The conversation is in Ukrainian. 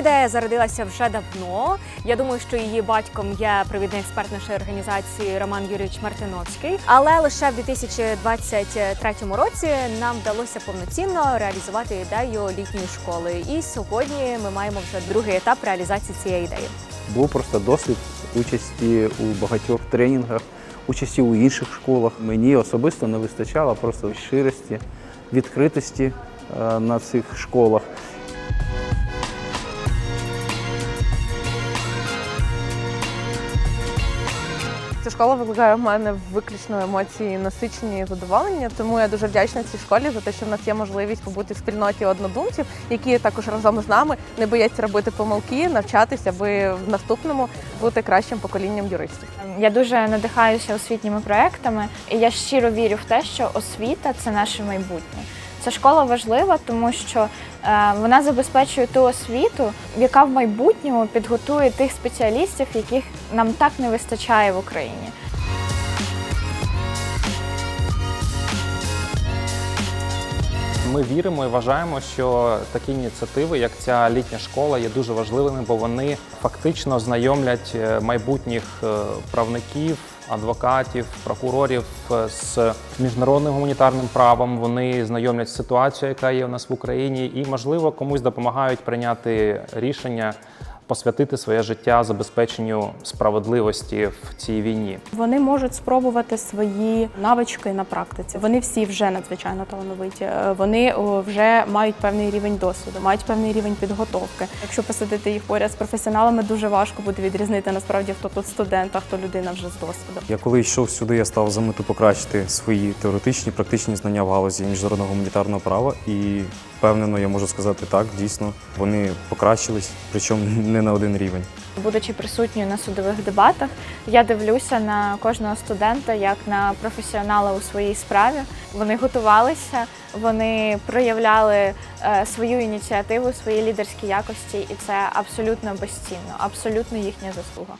ідея зародилася вже давно. Я думаю, що її батьком є провідний експерт нашої організації Роман Юрійович Мартиновський. Але лише в 2023 році нам вдалося повноцінно реалізувати ідею літньої школи. І сьогодні ми маємо вже другий етап реалізації цієї ідеї. Був просто досвід участі у багатьох тренінгах, участі у інших школах. Мені особисто не вистачало просто щирості, відкритості е, на цих школах. Ця школа викликає в мене виключно емоції, насичені і задоволення. Тому я дуже вдячна цій школі за те, що в нас є можливість побути в спільноті однодумців, які також разом з нами не бояться робити помилки, навчатися, аби в наступному бути кращим поколінням юристів. Я дуже надихаюся освітніми проектами, і я щиро вірю в те, що освіта це наше майбутнє. Ця школа важлива, тому що е, вона забезпечує ту освіту, яка в майбутньому підготує тих спеціалістів, яких нам так не вистачає в Україні. Ми віримо і вважаємо, що такі ініціативи, як ця літня школа, є дуже важливими, бо вони фактично знайомлять е, майбутніх е, правників, адвокатів, прокурорів е, з міжнародним гуманітарним правом. Вони знайомлять з яка є у нас в Україні, і можливо комусь допомагають прийняти рішення. Посвятити своє життя забезпеченню справедливості в цій війні. Вони можуть спробувати свої навички на практиці. Вони всі вже надзвичайно талановиті. Е, Вони вже мають певний рівень досвіду, мають певний рівень підготовки. Якщо посадити їх поряд з професіоналами, дуже важко буде відрізнити насправді, хто тут студент, а хто людина вже з досвідом. Я коли йшов сюди, я став за мету покращити свої теоретичні, практичні знання в галузі міжнародного гуманітарного права. І впевнено, я можу сказати так, дійсно, вони покращились, причому не на один рівень. Будучи присутньою на судових дебатах, я дивлюся на кожного студента як на професіонала у своїй справі. Вони готувалися, вони проявляли е, свою ініціативу, свої лідерські якості, і це абсолютно безцінно, абсолютно їхня заслуга.